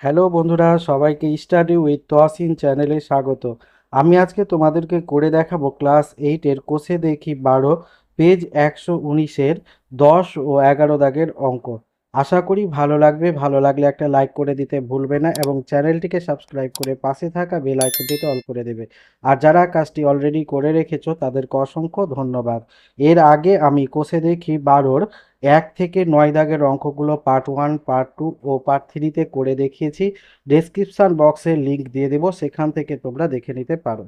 Hello বন্ধুরা, সবাইকে study with Tahsin চ্যানেলে স্বাগত। আমি আজকে তোমাদেরকে করে দেখাবো ক্লাস এইটের কোষে দেখি বারো, পেজ একশো উনিশের দশ ও এগারো দাগের অঙ্ক। আশা করি ভালো লাগবে, ভালো লাগলে একটা লাইক করে দিতে ভুলবে না এবং চ্যানেলটিকে সাবস্ক্রাইব করে পাশে থাকা বেল আইকনটিতে অল করে দেবে। আর যারা কাজটি অলরেডি করে রেখেছো, তাদেরকে অসংখ্য ধন্যবাদ। এর আগে আমি কোষে দেখি বারোর এক থেকে নয় দাগের অঙ্কগুলো পার্ট ওয়ান পার্ট টু ও পার্ট থ্রিতে করে দেখিয়েছি। ডেসক্রিপশন বক্সে লিঙ্ক দিয়ে দেবো, সেখান থেকে তোমরা দেখে নিতে পারো।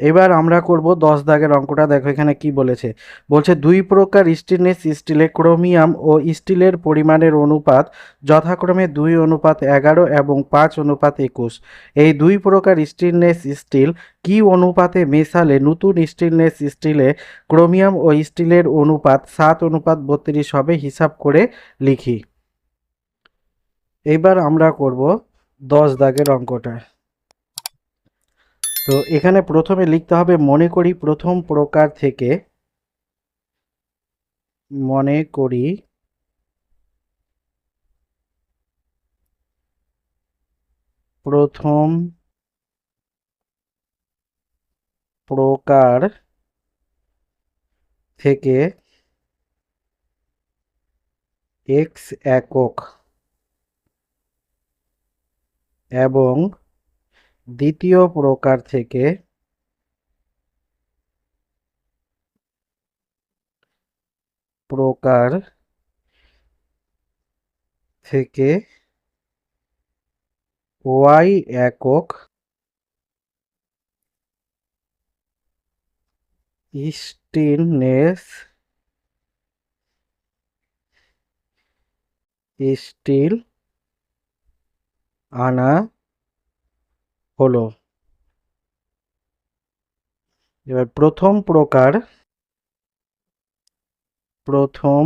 এবার আমরা করব দশ দাগের অঙ্কটা। দেখো এখানে কি বলেছে? বলছে, দুই প্রকার স্টিলনেস স্টিলে ক্রোমিয়াম ও স্টিলের পরিমাণের অনুপাত যথাক্রমে দুই অনুপাত এগারো এবং পাঁচ অনুপাত একুশ। এই দুই প্রকার স্টিলনেস, স্টিল কি অনুপাতে মেশালে? নতুন স্টিলনেস, স্টিলে ক্রোমিয়াম ও স্টিলের অনুপাত সাত অনুপাত বত্রিশ হবে, হিসাব করে লিখি। এবার আমরা করব দশ দাগের অঙ্কটা। তো এখানে প্রথমে লিখতে হবে, মনে করি প্রথম প্রকার থেকে মনে করি প্রথম প্রকার থেকে এক্স একক এবং দ্বিতীয় প্রকার থেকে প্রকার থেকে ওয়াই একক স্টিলনেস স্টিল আনা হলো। এবার প্রথম প্রকার প্রথম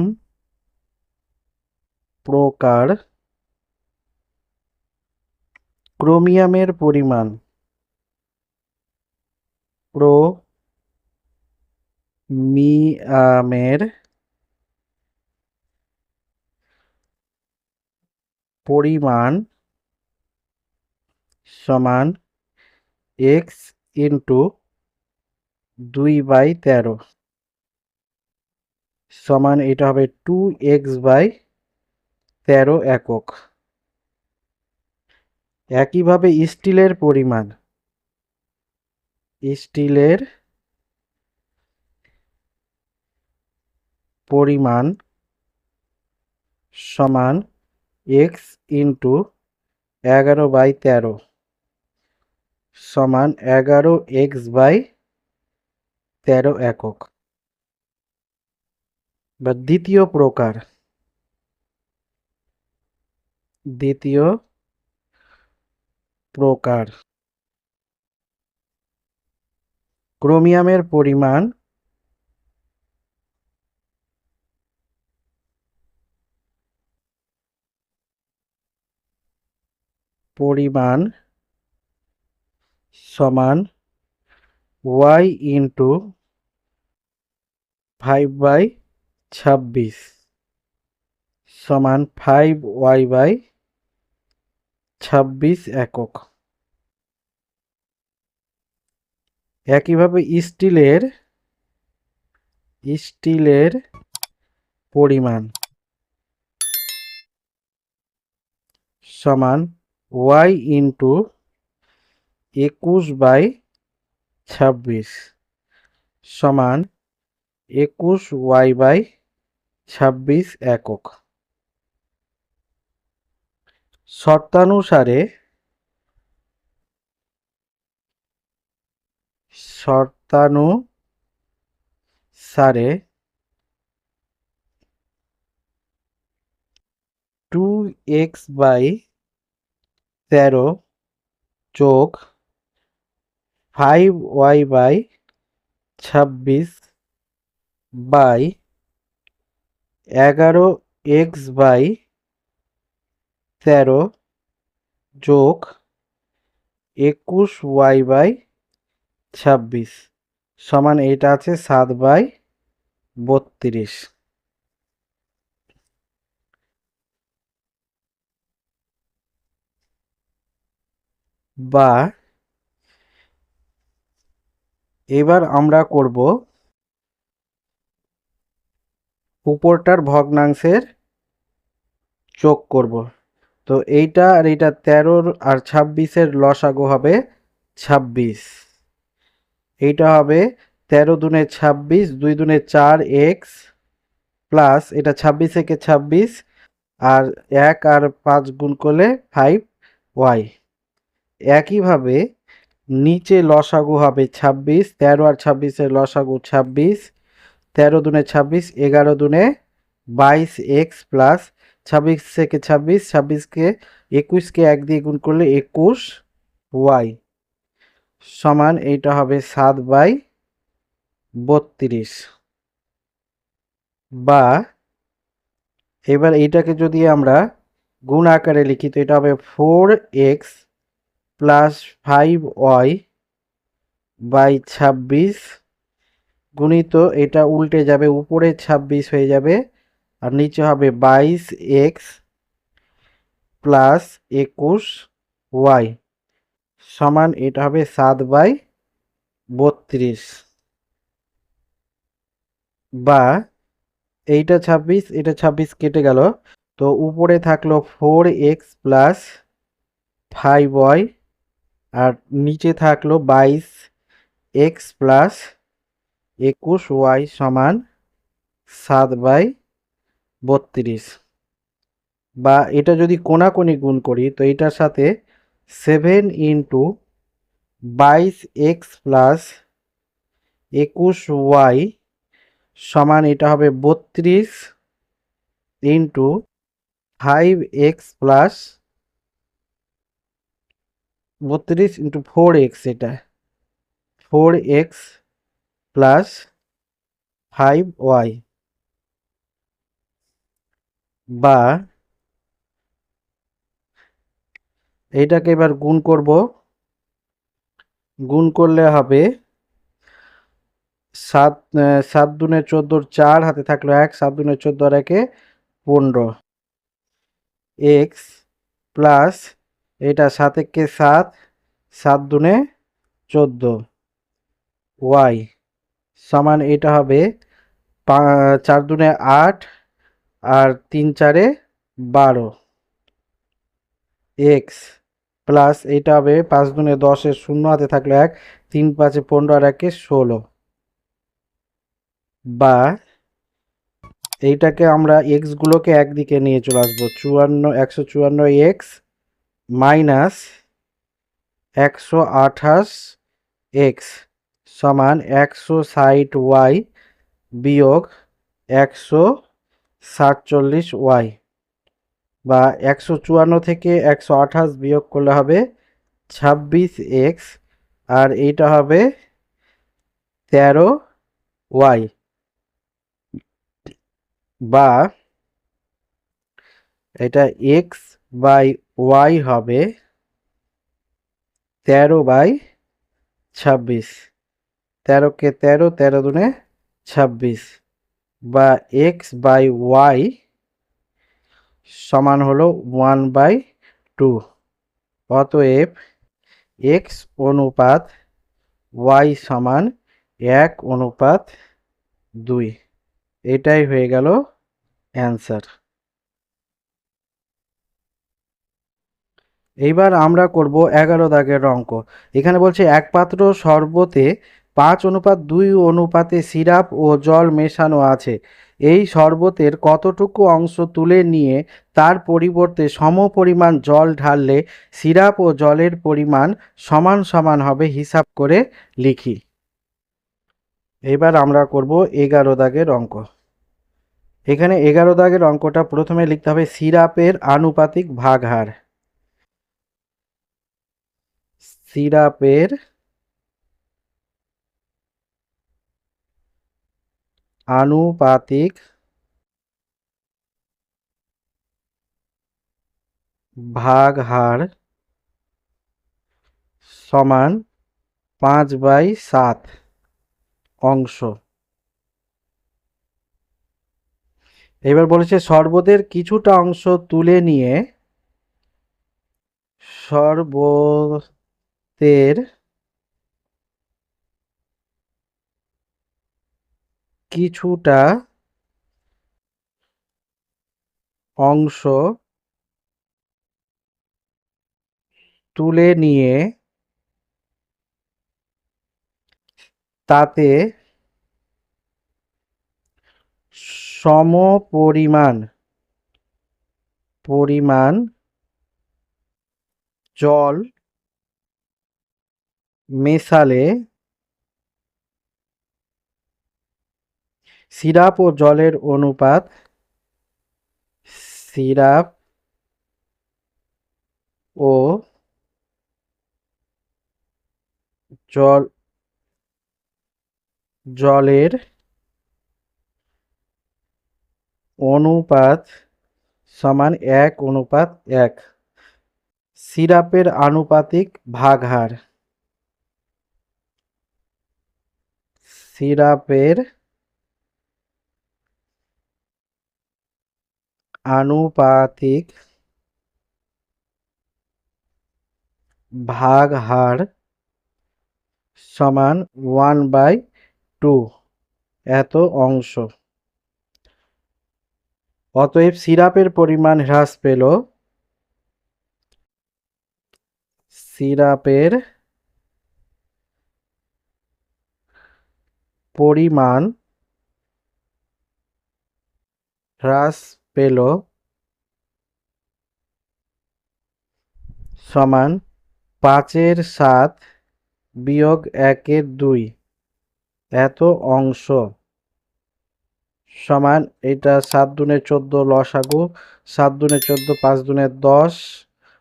প্রকার ক্রোমিয়ামের পরিমাণ। ক্রোমিয়ামের পরিমাণ সমান এক্স ইন্টু দুই বাই তেরো। সমান এটা হবে টু এক্স বাই তেরো একক। একইভাবে স্টিলের পরিমাণ। স্টিলের পরিমাণ সমান এক্স ইন্টু এগারো বাই তেরো। সমান এগারো এক্স বাই তেরো একক। বা দ্বিতীয় প্রকার। দ্বিতীয় প্রকার। ক্রোমিয়ামের পরিমাণ পরিমাণ সমান ওয়াই ইন্টু ফাইভ বাই ছাব্বিশ সমান ফাইভ ওয়াই বাই ছাব্বিশ একক। একইভাবে স্টিলের স্টিলের পরিমাণ সমান ওয়াই ইন্টু একুশ বাই ছাব্বিশ সমান একুশ ওয়াই বাই ছাব্বিশ একক। শর্তানুসারে শর্তানুসারে টু এক্স বাই তেরো যোগ ফাইভ ওয়াই বাই ছাব্বিশ বাই এগারো এক্স বাই তেরো যোগ একুশ ওয়াই বাই ছাব্বিশ সমান এটা আছে সাত বাই বত্রিশ। বা এবার আমরা করব উপরটার ভগ্নাংশের চোখ করব। তো এইটা আর এইটা তেরোর আর ছাব্বিশের লসাগু হবে ছাব্বিশ। এইটা হবে তেরো দুনে ছাব্বিশ, দুই দুনে চার এক্স প্লাস এটা ছাব্বিশ একে ছাব্বিশ আর এক আর পাঁচ গুণ করলে ফাইভ ওয়াই। একইভাবে নিচে লসাগু হবে ছাব্বিশ, তেরো আর ছাব্বিশের লসাগু ছাব্বিশ, তেরো দুনে ছাব্বিশ, এগারো দুনে বাইশ এক্স প্লাস ছাব্বিশ থেকে ছাব্বিশ, ছাব্বিশকে একুশকে এক দিয়ে গুণ করলে একুশ ওয়াই সমান এইটা হবে সাত বাই বত্রিশ। বা এবার এইটাকে যদি আমরা গুণ আকারে লিখি, তো এটা হবে four X plus five Y by ছাব্বিশ গুণিত এটা উল্টে যাবে, উপরে ছাব্বিশ হয়ে যাবে, আর নিচে হবে বাইশ এক্স প্লাস একুশ ওয়াই সমান এটা হবে সাত বাই বত্রিশ। বা এইটা ছাব্বিশ, এটা ছাব্বিশ কেটে গেল, তো উপরে থাকল four X plus five Y আর নিচে থাকল বাইশ এক্স প্লাস একুশ ওয়াই সমান সাত বাই বত্রিশ। বা এটা যদি কোনাকুনি গুণ করি, তো এটার সাথে সেভেন ইন্টু বাইশ এক্স প্লাস একুশ ওয়াই সমান এটা হবে বত্রিশ ইন্টু ফাইভ এক্স প্লাস বত্রিশ ইন্টু ফোর এক্স এটা। Four X plus five Y বা এইটাকে এবার গুণ করব। গুণ করলে হবে সাত সাত দুনে চোদ্দোর চার হাতে থাকল এক, সাত দুনে চোদ্দ আর একে পনেরো। এক্স প্লাস এটা সাত একে সাত সাত দুনে চোদ্দ। ওয়াই, সমান এটা হবে চার দুনে আট আর তিন চারে বারো। এক্স প্লাস এইটা হবে পাঁচ দুনে দশের শূন্য হাতে থাকল এক, তিন পাঁচে পনেরো আর একে ষোলো। বা এইটাকে আমরা এক্সগুলোকে একদিকে নিয়ে চলে আসব, চুয়ান্ন, একশো চুয়ান্ন এক্স মাইনাস একশো আঠাশ এক্স সমান একশো ষাট ওয়াই বিয়োগ একশো সাতচল্লিশ ওয়াই বা একশো চুয়ান্ন থেকে একশো আঠাশ বিয়োগ করলে হবে ছাব্বিশ এক্স আর এইটা হবে তেরো ওয়াই বা এটা এক্স বাই ওয়াই হবে তেরো বাই ছাব্বিশ। তেরোকে তেরো তেরো দুনে ছাব্বিশ। বা এক্স বাই ওয়াই সমান হলো ওয়ান বাই টু অতএব এক্স অনুপাত ওয়াই সমান এক অনুপাত দুই। এটাই হয়ে গেল অ্যান্সার এইবার আমরা করব এগারো দাগের অঙ্ক। এখানে বলছে, এক পাত্র শরবতে পাঁচ অনুপাত, দুই অনুপাতে সিরাপ ও জল মেশানো আছে। এই শরবতের কতটুকু অংশ তুলে নিয়ে তার পরিবর্তে সম পরিমাণ জল ঢাললে সিরাপ ও জলের পরিমাণ সমান সমান হবে হিসাব করে লিখি। এবার আমরা করব এগারো দাগের অঙ্ক। এখানে এগারো দাগের অঙ্কটা প্রথমে লিখতে হবে, সিরাপের আনুপাতিক ভাগহার সিরাপের আনুপাতিক ভাগহার সমান পাঁচ বাই সাত অংশ। এবার বলেছে, শরবতের কিছুটা অংশ তুলে নিয়ে সর্ব তের কিছুটা অংশ তুলে নিয়ে তাতে সম পরিমাণ পরিমাণ জল মেশালে সিরাপ ও জলের অনুপাত সিরাপ ও জল, জলের অনুপাত সমান এক অনুপাত এক। সিরাপের আনুপাতিক ভাগহার সিরাপের আনুপাতিক ভাগহার সমান ওয়ান বাই টু এত অংশ। অতএব সিরাপের পরিমাণ হ্রাস পেল। সিরাপের পরিমাণ হ্রাস পেল সমান পাঁচের সাত বিয়োগ একের দুই। এত অংশ। সমান এটা সাত দুনে চোদ্দ লসাগু, সাত দুনে চোদ্দ পাঁচ দুনে দশ,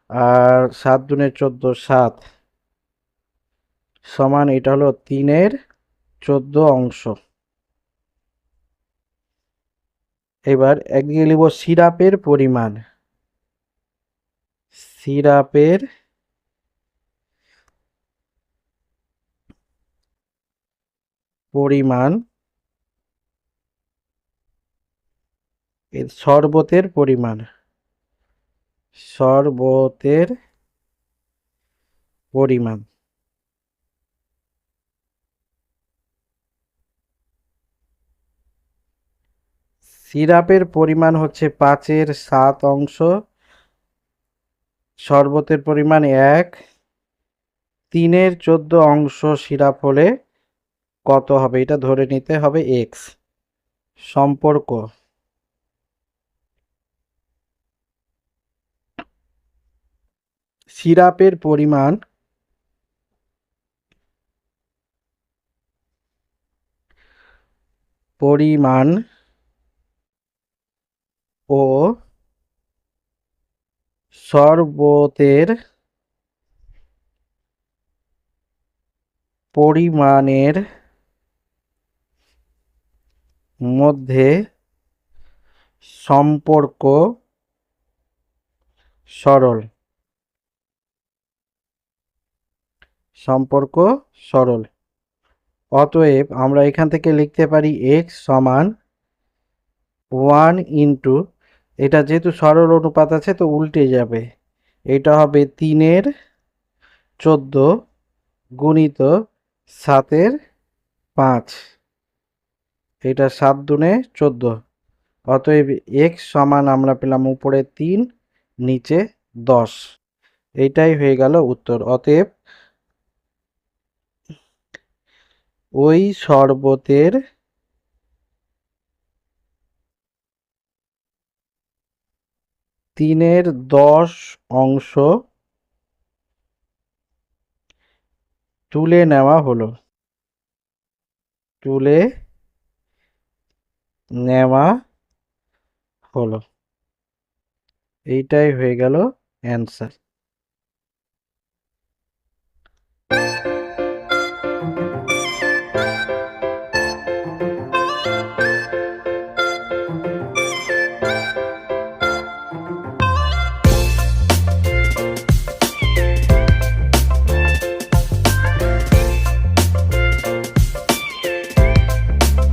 আর সাত দুনে চোদ্দ সাত। সমান এটা হলো তিনের চোদ্দ অংশ। এবার একদিকে লিখব সিরাপের পরিমাণ। সিরাপের পরিমাণ শরবতের পরিমাণ। শরবতের পরিমাণ। সিরাপের পরিমাণ হচ্ছে পাঁচের সাত অংশ, শরবতের পরিমাণ এক, তিনের চোদ্দ অংশ সিরাপ হলে কত হবে? এটা ধরে নিতে হবে এক্স সম্পর্ক। সিরাপের পরিমাণ পরিমাণ ও শরবতের পরিমাণের মধ্যে সম্পর্ক সরল। সম্পর্ক সরল। অতএব আমরা এখান থেকে লিখতে পারি এক্স সমান ওয়ান ইন্টু এটা যেহেতু সরল অনুপাত আছে, তো উল্টে যাবে। এটা হবে তিনের চোদ্দ গুণিত সাতের পাঁচ। এটা সাত দুনে চোদ্দ। অতএব এক্স সমান আমরা পেলাম উপরে তিন, নিচে দশ। এইটাই হয়ে গেল উত্তর। অতএব ওই শরবতের তিনের দশ অংশ তুলে নেওয়া হলো। তুলে নেওয়া হলো। এইটাই হয়ে গেল অ্যান্সার